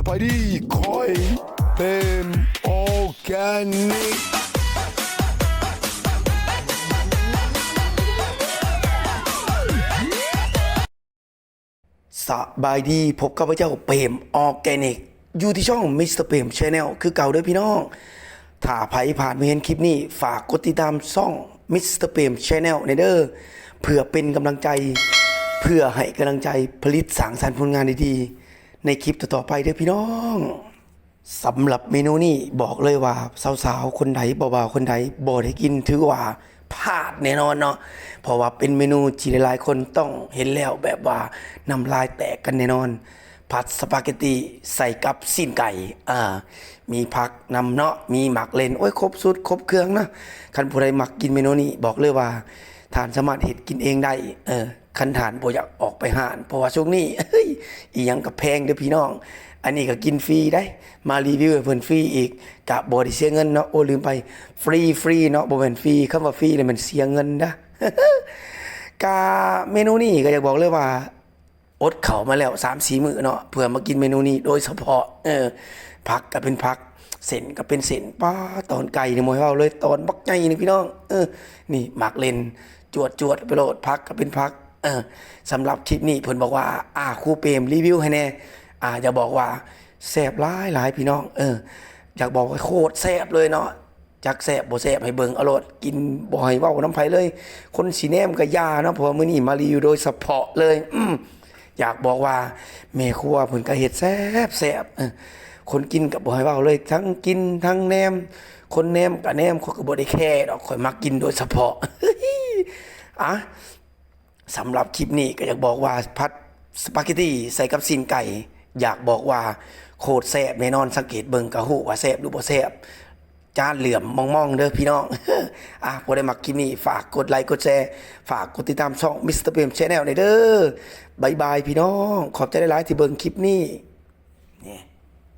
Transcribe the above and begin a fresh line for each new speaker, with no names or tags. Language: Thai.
สไปดี้คอยเป็นออร์แกนิกสบายดีพบกับพระเจ้าเปรมออร์แกนิก อยู่ที่ช่องมิสเตอร์เปรมชาแนลคือเก่าด้อพี่น้อง ถ้าใครผ่านมาเห็นคลิปนี้ ฝากกดติดตามช่องมิสเตอร์เปรมชาแนลในเด้อเพื่อเป็นกำลังใจ เพื่อให้กำลังใจผลิตสางสรรค์ผลงานดีๆ ในคลิปต่อๆไปเด้อพี่น้องสำหรับเมนูนี้บอกเลยว่า สาวๆ คนใดบ่าๆคนใดบ่ได้กินถือว่าพลาดแน่นอนเนาะเพราะว่าเป็นเมนูที่หลายคนต้องเห็นแล้วแบบว่าน้ำลายแตกกันแน่นอน ผัดสปาเกตตีใส่กับสิ้นไก่อ่ามีผักนำเนาะมีหมักเลนโอ้ยครบสุดครบเครื่องนะคันผู้ใดมักกินเมนูนี้บอกเลยว่าทานสามารถเห็ดกินเองได้เออ คันทานบ่อยากออกไปหานเพราะว่าช่วงนี้เฮ้ยอีหยังกับแพงเด้อพี่น้อง อันนี้ก็กินฟรีได้ มารีวิวให้เพิ่นฟรีอีกกะบ่ได้เสียเงินเนาะโอ้ลืมไปฟรีฟรีเนาะบ่แม่นฟรีคำว่าฟรีเลยมันเสียเงินนะกาเมนูนี้ก็อยากบอกเลยว่าอดเขามาแล้วสามสีมือเนาะเพื่อมากินเมนูนี้โดยเฉพาะ เออผักก็เป็นผักเส้นก็เป็นเส้นป้าตอนไก่นี่มวยเว้าเลยตอนบักใหญ่นี่พี่น้อง เออ นี่หมักเลนจวดจวดไปโลดผักก็เป็นผัก เออสำหรับคลิปนี้เพิ่นบอกว่า อ่าครูเปรมรีวิวให้แน่อ่าจะบอกว่าแซ่บหลายหลายพี่น้องเอออยากบอกว่าโคตรแซ่บเลยเนาะจักแสบบ่แสบให้เบิ่งอรมณ์กินบ่ให้เว้าน้ำไผเลย คนสีแนมก็ยาเนาะเพราะมื้อนี้มารีวิวโดยเฉพาะเลยอืมอยากบอกว่าแม่ครัวเพิ่นก็เฮ็ดแซ่บแซ่บเออคนกินก็บ่ให้เว้าเลย ทั้งกินทั้งแนม คนแนมก็แนมเขาก็บ่ได้แค่ดอกข่อยมักกินโดยเฉพาะอะ สำหรับคลิปนี้ก็อยากบอกว่าพัดสปาเกตตี้ใส่กับซีนไก่ อยากบอกว่าโคตรแซ่บแน่นอนสังเกตเบิ่งกะหูว่าแซ่บหรือบ่แซ่บจานเหลื่อมมองๆเด้อพี่น้อง อะพอได้มากคลิปนี้ฝากกดไลค์กดแชร์ฝากกดติดตามช่องมิสเตอร์เปรมชแนลในเด้อบายบายพี่น้อง ขอบใจหลายๆที่เบิ่งคลิปนี้